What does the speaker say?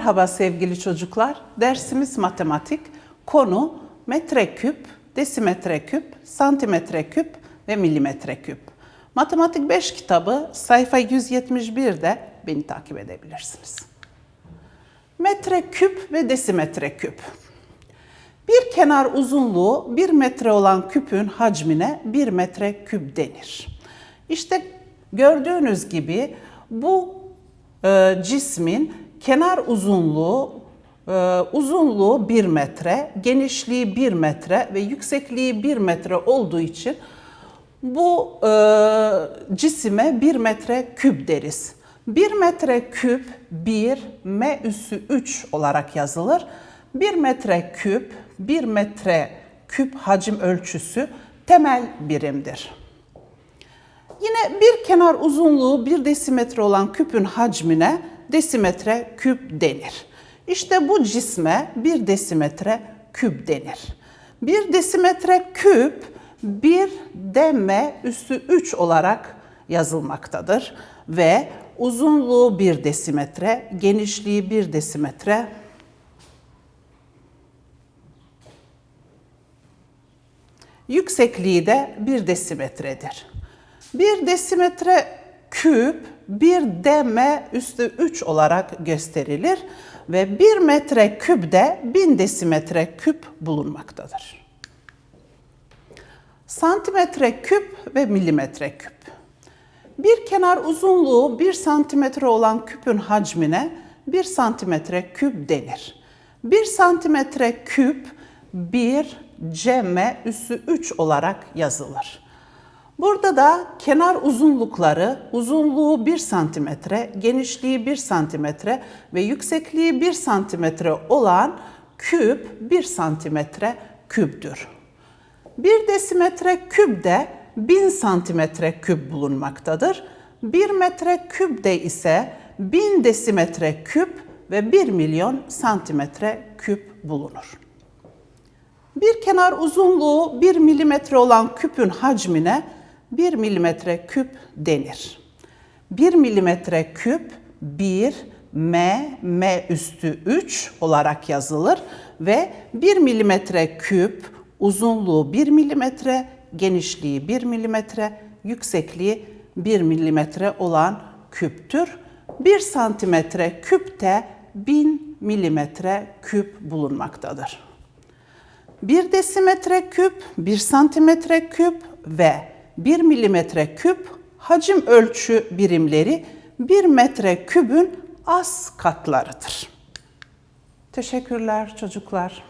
Merhaba sevgili çocuklar. Dersimiz matematik. Konu metreküp, desimetreküp, santimetreküp ve milimetreküp. Matematik 5 kitabı sayfa 171'de beni takip edebilirsiniz. Metreküp ve desimetreküp. Bir kenar uzunluğu 1 metre olan küpün hacmine 1 metre küp denir. İşte gördüğünüz gibi bu e, cismin kenar uzunluğu e, uzunluğu 1 metre, genişliği 1 metre ve yüksekliği 1 metre olduğu için bu e, cisime 1 metre küp deriz. 1 metre küp 1 m üssü 3 olarak yazılır. 1 metre küp 1 metre küp hacim ölçüsü temel birimdir. Yine bir kenar uzunluğu 1 desimetre olan küpün hacmine desimetre küp denir. İşte bu cisme 1 desimetre küp denir. 1 desimetre küp 1 dm üssü 3 olarak yazılmaktadır ve uzunluğu 1 desimetre, genişliği 1 desimetre, yüksekliği de 1 desimetredir. 1 desimetre küp 1 dm üstü 3 olarak gösterilir ve 1 metre küpde 1000 desimetre küp bulunmaktadır. Santimetre küp ve milimetre küp. Bir kenar uzunluğu 1 santimetre olan küpün hacmine 1 santimetre küp denir. 1 santimetre küp 1 cm üssü 3 olarak yazılır. Burada da kenar uzunlukları, uzunluğu 1 santimetre, genişliği 1 santimetre ve yüksekliği 1 santimetre olan küp 1 santimetre küptür. 1 desimetre küpde 1000 santimetre küp bulunmaktadır. 1 metre küpde ise 1000 desimetre küp ve 1 milyon santimetre küp bulunur. Bir kenar uzunluğu 1 milimetre olan küpün hacmine 1 milimetre küp denir. 1 milimetre küp 1 m, m üstü 3 olarak yazılır ve 1 milimetre küp uzunluğu 1 milimetre, genişliği 1 milimetre, yüksekliği 1 milimetre olan küptür. 1 santimetre küpte 1000 milimetre küp bulunmaktadır. 1 desimetre küp, 1 santimetre küp ve 1 milimetre küp hacim ölçü birimleri 1 metre kübün az katlarıdır. Teşekkürler çocuklar.